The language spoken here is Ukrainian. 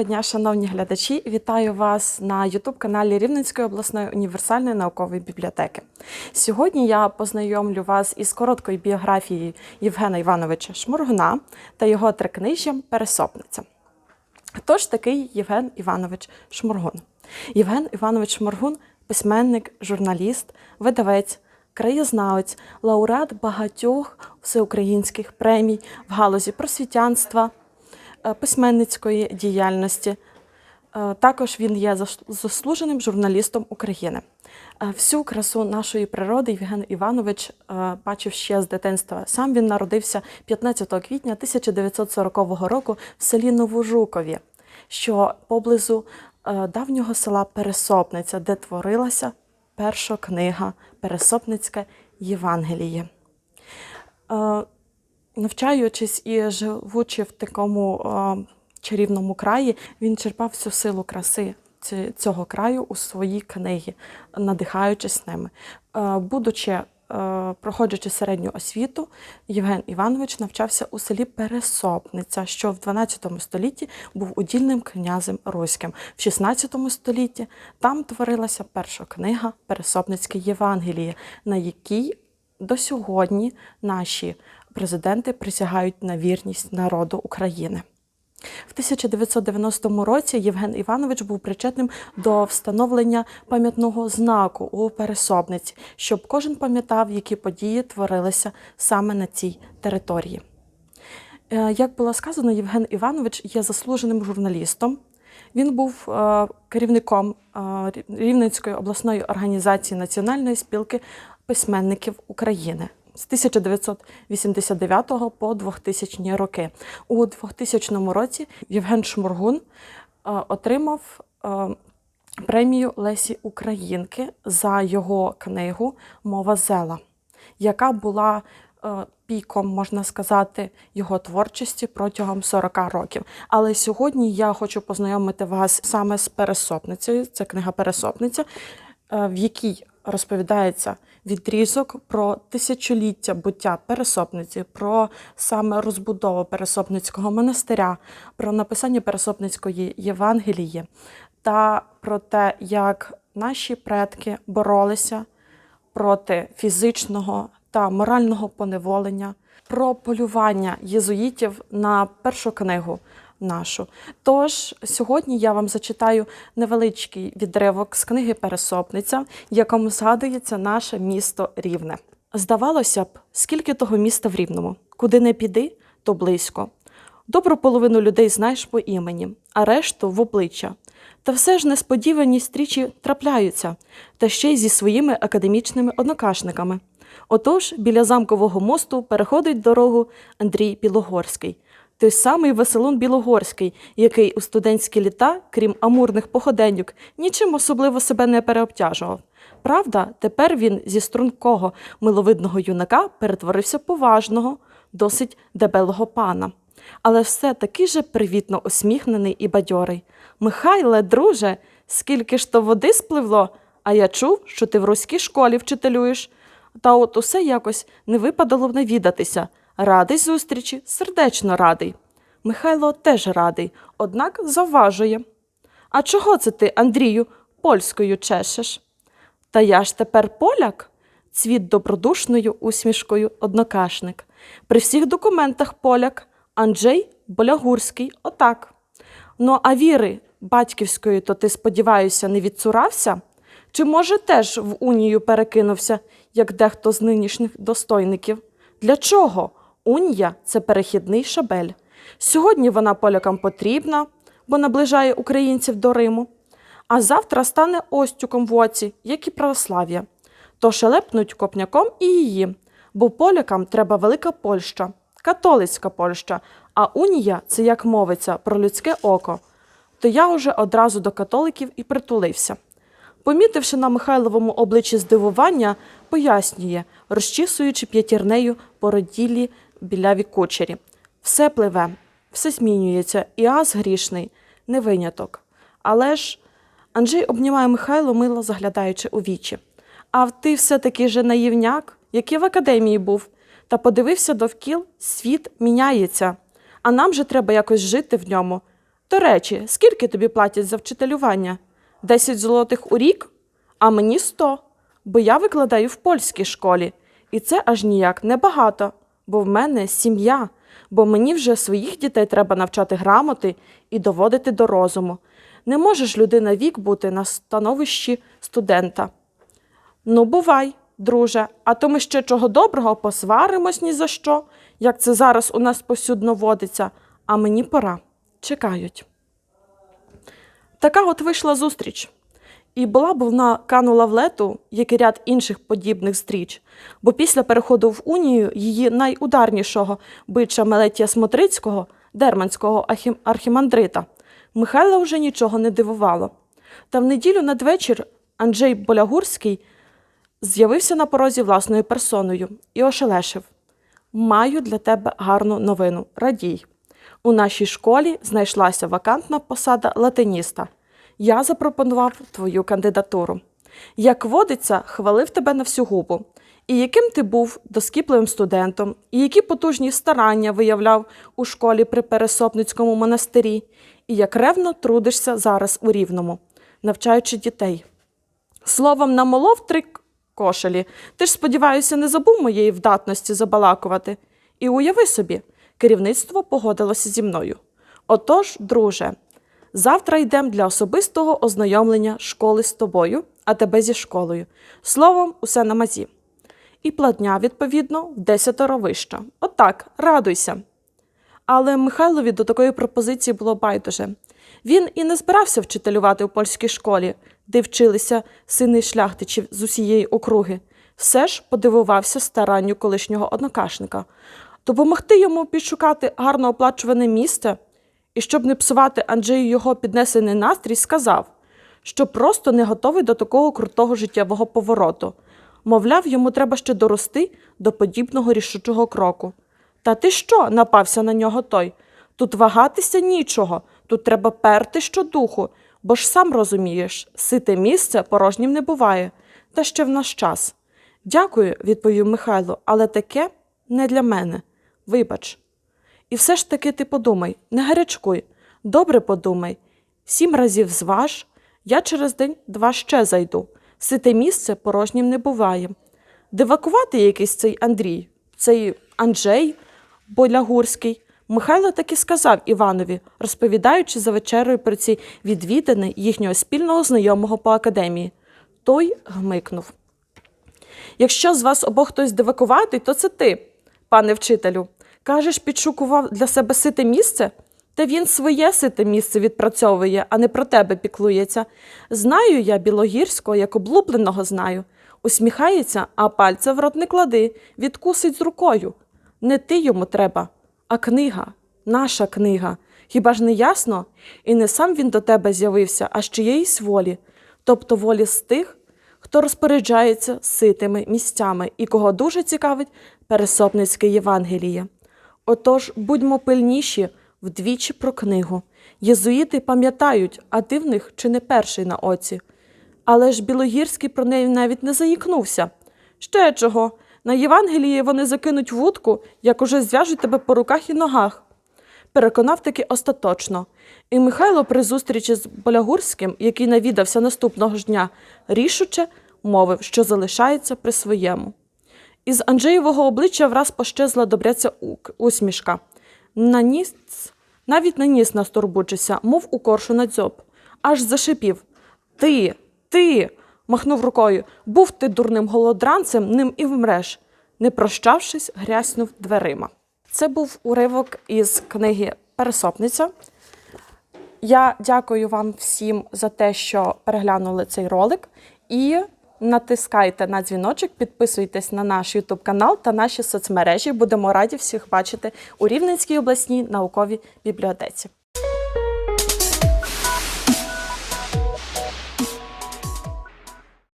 Доброго дня, шановні глядачі! Вітаю вас на Ютуб-каналі Рівненської обласної універсальної наукової бібліотеки. Сьогодні я познайомлю вас із короткою біографією Євгена Івановича Шморгуна та його трикнижжям Пересопниця. Хто ж такий Євген Іванович Шморгун? Євген Іванович Шморгун письменник, журналіст, видавець, краєзнавець, лауреат багатьох всеукраїнських премій в галузі просвітянства, письменницької діяльності. Е, Також він є заслуженим журналістом України. Е, Всю красу нашої природи Євген Іванович е, бачив ще з дитинства. Сам він народився 15 квітня 1940 року в селі Новожукові, що поблизу е, давнього села Пересопниця, де творилася перша книга Пересопницьке Євангеліє. Навчаючись і живучи в такому чарівному краї, він черпав всю силу краси цього краю у свої книги, надихаючись ними. Будучи, проходячи середню освіту, Євген Іванович навчався у селі Пересопниця, що в 12 столітті був удільним князем руським. В 16 столітті там творилася перша книга Пересопницьке Євангеліє, на якій до сьогодні наші президенти присягають на вірність народу України. В 1990 році Євген Іванович був причетним до встановлення пам'ятного знаку у Пересобниці, щоб кожен пам'ятав, які події творилися саме на цій території. Е, Як було сказано, Євген Іванович є заслуженим журналістом. Він був е, керівником е, Рівненської обласної організації Національної спілки письменників України з 1989 по 2000 роки. У 2000 році Євген Шморгун е, отримав е, премію Лесі Українки за його книгу Мова зела, яка була е, піком, можна сказати, його творчості протягом 40 років. Але сьогодні я хочу познайомити вас саме з Пересопницею. Це книга Пересопниця, в якій розповідається відрізок про тисячоліття буття Пересопниці, про саме розбудову Пересопницького монастиря, про написання Пересопницької Євангелії та про те, як наші предки боролися проти фізичного та морального поневолення, про полювання єзуїтів на першу книгу нашу. Тож сьогодні я вам зачитаю невеличкий відривок з книги Пересопниця, в якому згадується наше місто Рівне. Здавалося б, скільки того міста в Рівному, куди не піди, то близько. Добру половину людей знаєш по імені, а решту в обличчя. Та все ж несподівані стрічі трапляються, та ще й зі своїми академічними однокашниками. Отож, біля замкового мосту переходить дорогу Андрій Білогорський, той самий Веселун Білогорський, який у студентські літа, крім амурних походеньок, нічим особливо себе не переобтяжував. Правда, тепер він зі стрункого миловидного юнака перетворився поважного, досить дебелого пана. Але все такий же привітно усміхнений і бадьорий. Михайле, друже, скільки ж то води спливло, а я чув, що ти в руській школі вчителюєш. Та от усе якось не випадало б навідатися. Радий зустрічі, сердечно радий. Михайло теж радий, однак завважує. А чого це ти, Андрію, польською чешеш? Та я ж тепер поляк, цвіт добродушною усмішкою однокашник. При всіх документах поляк, Анджей Болягурський, отак. Ну, а віри батьківської, то ти, сподіваюся, не відцурався? Чи, може, теж в унію перекинувся, як дехто з нинішніх достойників? Для чого? Унія це перехідний шабель. Сьогодні вона полякам потрібна, бо наближає українців до Риму, а завтра стане остюком в оці, як і православ'я. То шелепнуть копняком і її, бо полякам треба велика Польща, католицька Польща, а унія це як мовиться про людське око. То я уже одразу до католиків і притулився. Помітивши на Михайловому обличчі здивування, пояснює, розчісуючи п'ятірнею породілі біляві кучері. Все пливе, все змінюється, і аз грішний, не виняток. Але ж Анджей обнімає Михайло, мило заглядаючи у вічі. А ти все-таки же наївняк, який в академії був, та подивився довкіл, світ міняється. А нам же треба якось жити в ньому. До речі, скільки тобі платять за вчителювання? 10 злотих у рік? А мені 100, бо я викладаю в польській школі. І це аж ніяк небагато, бо в мене сім'я, бо мені вже своїх дітей треба навчати грамоти і доводити до розуму. Не може ж людина вік бути на становищі студента. Ну, бувай, друже, а то ми ще чого доброго посваримось ні за що, як це зараз у нас повсюдно водиться, а мені пора. Чекають. Така от вийшла зустріч. І була б вона канула в лету, як і ряд інших подібних зустріч, бо після переходу в Унію її найударнішого бича Мелетія Смотрицького, дерманського архі- архімандрита, Михайла вже нічого не дивувало. Та в неділю надвечір Анджей Болягурський з'явився на порозі власною персоною і ошелешив. Маю для тебе гарну новину. Радій. У нашій школі знайшлася вакантна посада латиніста. Я запропонував твою кандидатуру. Як водиться, хвалив тебе на всю губу. І яким ти був доскіпливим студентом, і які потужні старання виявляв у школі при Пересопницькому монастирі, і як ревно трудишся зараз у Рівному, навчаючи дітей. Словом, намолов три кошелі. Ти ж, сподіваюся, не забув моєї вдатності забалакувати. І уяви собі, керівництво погодилося зі мною. Отож, друже, завтра йдемо для особистого ознайомлення школи з тобою, а тебе зі школою. Словом, усе на мазі. І платня, відповідно, в десятеро вища. Отак, радуйся. Але Михайлові до такої пропозиції було байдуже. Він і не збирався вчителювати у польській школі, де вчилися сини шляхтичів з усієї округи. Все ж подивувався старанню колишнього однокашника. Допомогти йому підшукати гарно оплачуване місце, і щоб не псувати Анджею його піднесений настрій, сказав, що просто не готовий до такого крутого життєвого повороту. Мовляв, йому треба ще дорости до подібного рішучого кроку. Та ти що? напався на нього той. Тут вагатися нічого, тут треба перти щодуху, бо ж сам розумієш, сите місце порожнім не буває, та ще в наш час. Дякую, відповів Михайло, але таке не для мене. Вибач. І все ж таки ти подумай, не гарячкуй, добре подумай. Сім разів зваж, я через день-два ще зайду. Сите місце порожнім не буває. Дивакувати якийсь цей Андрій, цей Анджей Болягурський. Михайло таки сказав Іванові, розповідаючи за вечерою про ці відвідини їхнього спільного знайомого по академії. Той гмикнув. Якщо з вас обох хтось дивакуватий, то це ти, пане вчителю. Кажеш, підшукував для себе сите місце? Та він своє сите місце відпрацьовує, а не про тебе піклується. Знаю я білогірського, як облупленого знаю. Усміхається, а пальця в рот не клади, відкусить з рукою. Не ти йому треба, а книга, наша книга. Хіба ж не ясно? І не сам він до тебе з'явився, а з чиєїсь волі, тобто волі з тих, хто розпоряджається ситими місцями і кого дуже цікавить Пересопницьке Євангеліє. Отож, будьмо пильніші вдвічі про книгу. Єзуїти пам'ятають, а ти в них чи не перший на оці. Але ж Білогірський про неї навіть не заїкнувся. Ще чого? На Євангелії вони закинуть вудку, як уже зв'яжуть тебе по руках і ногах. Переконав таки остаточно. І Михайло при зустрічі з Болягурським, який навідався наступного ж дня, рішуче мовив, що залишається при своєму. Із Анджеєвого обличчя враз пощезла добряця усмішка. На ніс, навіть на ніс настурбучився, мов у коршу на дзьоб. Аж зашипів. Ти, ти. махнув рукою. Був ти дурним голодранцем, ним і вмреш. Не прощавшись, гряснув дверима. Це був уривок із книги Пересопниця. Я дякую вам всім за те, що переглянули цей ролик. І натискайте на дзвіночок, підписуйтесь на наш YouTube канал та наші соцмережі. Будемо раді всіх бачити у Рівненській обласній науковій бібліотеці.